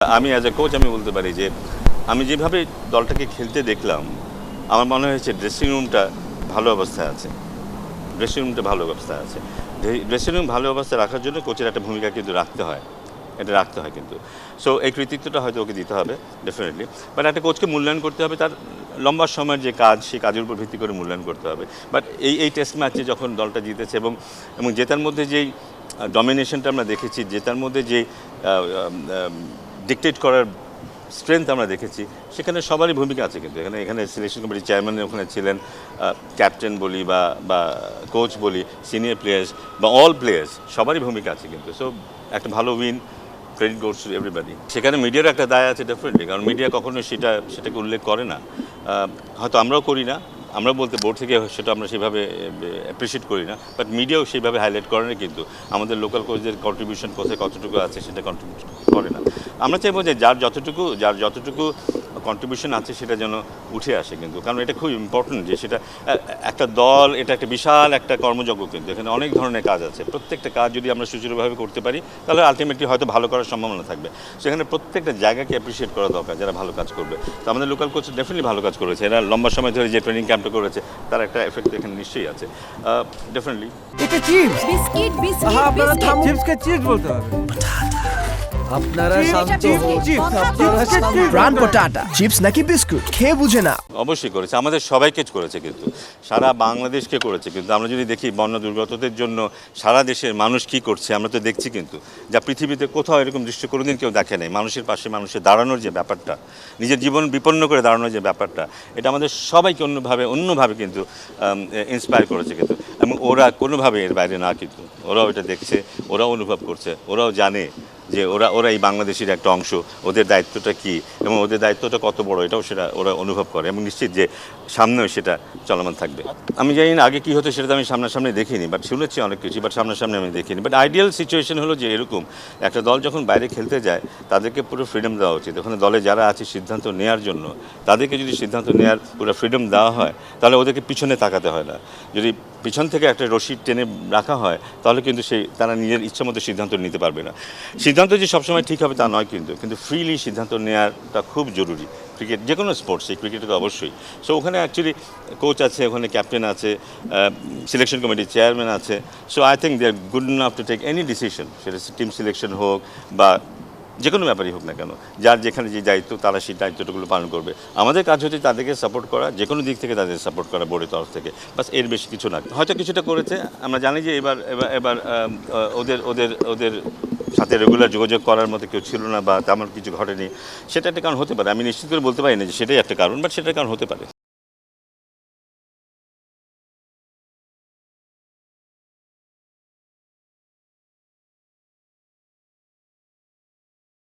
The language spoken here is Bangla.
আমি অ্যাজ এ কোচ আমি বলতে পারি যে আমি যেভাবে দলটাকে খেলতে দেখলাম, আমার মনে হয়েছে ড্রেসিং রুমটা ভালো অবস্থায় আছে। ড্রেসিং রুমটা ভালো অবস্থায় আছে। ড্রেসিং রুম ভালো অবস্থায় রাখার জন্য কোচের একটা ভূমিকা কিন্তু রাখতে হয়। এটা রাখতে হয় কিন্তু। সো এই কৃতিত্বটা হয়তো ওকে দিতে হবে ডেফিনেটলি বাট একটা কোচকে মূল্যায়ন করতে হবে, তার লম্বা সময়ের যে কাজ সেই কাজের উপর ভিত্তি করে মূল্যায়ন করতে হবে। বাট এই এই টেস্ট ম্যাচে যখন দলটা জিতেছে এবং এবং জেতার মধ্যে যেই ডমিনেশনটা আমরা দেখেছি, জেতার মধ্যে যেই ডিকটেট করার স্ট্রেংথ আমরা দেখেছি। সেখানে সবারই ভূমিকা আছে কিন্তু। এখানে এখানে সিলেকশন কমিটির চেয়ারম্যান ওখানে ছিলেন ক্যাপ্টেন বলি বা বা কোচ বলি সিনিয়র প্লেয়ার্স বা অল প্লেয়ার্স সবারই ভূমিকা আছে কিন্তু। সো একটা ভালো win credit goes to everybody সেখানে মিডিয়ার একটা দায় আছে ডেফিনেটলি কারণ মিডিয়া কখনো সেটা, সেটাকে উল্লেখ করে না। হয়তো আমরাও করি না আমরা বলতে বোর্ড থেকে সেটা আমরা সেভাবে অ্যাপ্রিসিয়েট করি না বাট মিডিয়াও সেইভাবে হাইলাইট করে না কিন্তু। আমাদের লোকাল কোচদের কন্ট্রিবিউশন কোথায় কতটুকু আছে সেটা কন্ট্রিবিউট করে না। আমরা চাইব যে যার যতটুকু যার যতটুকু কন্ট্রিবিউশন আছে সেটা যেন উঠে আসে কিন্তু। কারণ এটা খুব ইম্পর্টেন্ট যে সেটা একটা দল এটা একটা বিশাল একটা কর্মযজ্ঞ কিন্তু। এখানে অনেক ধরনের কাজ আছে। প্রত্যেকটা কাজ যদি আমরা সুচারুভাবে করতে পারি তাহলে আলটিমেটলি হয়তো ভালো করার সম্ভাবনা থাকবে। সেখানে প্রত্যেকটা জায়গাকে অ্যাপ্রিসিয়েট করা দরকার যারা ভালো কাজ করবে। তো আমাদের লোকাল কোচ ডেফিনেটলি ভালো কাজ করেছে। এরা লম্বা সময় ধরে যে ট্রেনিং ক্যাম্পটা করেছে তার একটা এফেক্ট এখানে নিশ্চয়ই আছে। ডেফিনেটলি এটা চিপস বিস্কিট বিস্কিট আপনারা চিপসকে চিপস বলতে হবে। আপনারা শান্ত চিপস হন। আপনারা শান্ত প্রাণ পটাটা চিপস নাকি বিস্কুট? খেয়ে বুঝে না অবশ্যই করেছে। আমাদের সবাইকে করেছে কিন্তু। সারা বাংলাদেশকে করেছে কিন্তু। আমরা যদি দেখি বন্যা দুর্গতদের জন্য সারা দেশের মানুষ কি করছে আমরা তো দেখছি কিন্তু। যা পৃথিবীতে কোথাও এরকম দৃশ্য কোনোদিন কেউ দেখে নেই। মানুষের পাশে মানুষের দাঁড়ানোর যে ব্যাপারটা নিজের জীবন বিপন্ন করে দাঁড়ানোর যে ব্যাপারটা এটা আমাদের সবাইকে অন্যভাবে অন্যভাবে কিন্তু ইন্সপায়ার করেছে কিন্তু। এবং ওরা কোনোভাবে এর বাইরে না কিন্তু। ওরাও এটা দেখছে ওরাও অনুভব করছে ওরাও জানে। যে ওরা ওরা এই বাংলাদেশের একটা অংশ, ওদের দায়িত্বটা কি? এবং ওদের দায়িত্বটা কত বড়? এটাও সেটা ওরা অনুভব করে এবং নিশ্চিত যে সামনেও সেটা চলমান থাকবে। আমি জানি না আগে কী হতো সেটা তো আমি সামনাসামনি দেখিনি বাট শুনেছি অনেক কিছু বাট সামনাসামনি আমি দেখিনি। বাট আইডিয়াল সিচুয়েশন হলো যে এরকম, একটা দল যখন বাইরে খেলতে যায়, তাদেরকে পুরো ফ্রিডম দেওয়া উচিত। ওখানে দলে যারা আছে সিদ্ধান্ত নেওয়ার জন্য, তাদেরকে যদি সিদ্ধান্ত নেওয়ার পুরো ফ্রিডম দেওয়া হয়, তাহলে ওদেরকে পিছনে তাকাতে হয় না। যদি পিছন থেকে একটা রশি টেনে রাখা হয়, তাহলে কিন্তু সেই, তারা নিজের ইচ্ছা মতো সিদ্ধান্ত নিতে পারবে না। সিদ্ধান্ত যে সবসময় ঠিক হবে তা নয় কিন্তু কিন্তু ফ্রিলি সিদ্ধান্ত নেওয়াটা খুব জরুরি। ক্রিকেট, যে কোনো স্পোর্টস ক্রিকেটে তো অবশ্যই। সো ওখানে অ্যাকচুয়ালি কোচ আছে, ওখানে ক্যাপ্টেন আছে সিলেকশন কমিটির চেয়ারম্যান আছে। So I think they are good enough to take any decision সেটা টিম সিলেকশন হোক বা যে কোনো ব্যাপারই হোক না কেন, যার যেখানে যে দায়িত্ব, তারা সেই দায়িত্বটুকুলো পালন করবে। আমাদের কাজ হচ্ছে তাদেরকে সাপোর্ট করা, যে কোনো দিক থেকে তাদের সাপোর্ট করা বোর্ডের তরফ থেকে। বাসের বেশি কিছু না। হয়তো কিছুটা করেছে, আমরা জানি যে এবার এবার এবার ওদের ওদের ওদের সাথে রেগুলার যোগাযোগ করার মতো কেউ ছিল না বা তেমন কিছু ঘটেনি। সেটা একটা কারণ হতে পারে। আমি নিশ্চিত করে বলতে পারি না যে সেটাই একটা কারণ বাট সেটার কারণ হতে পারে।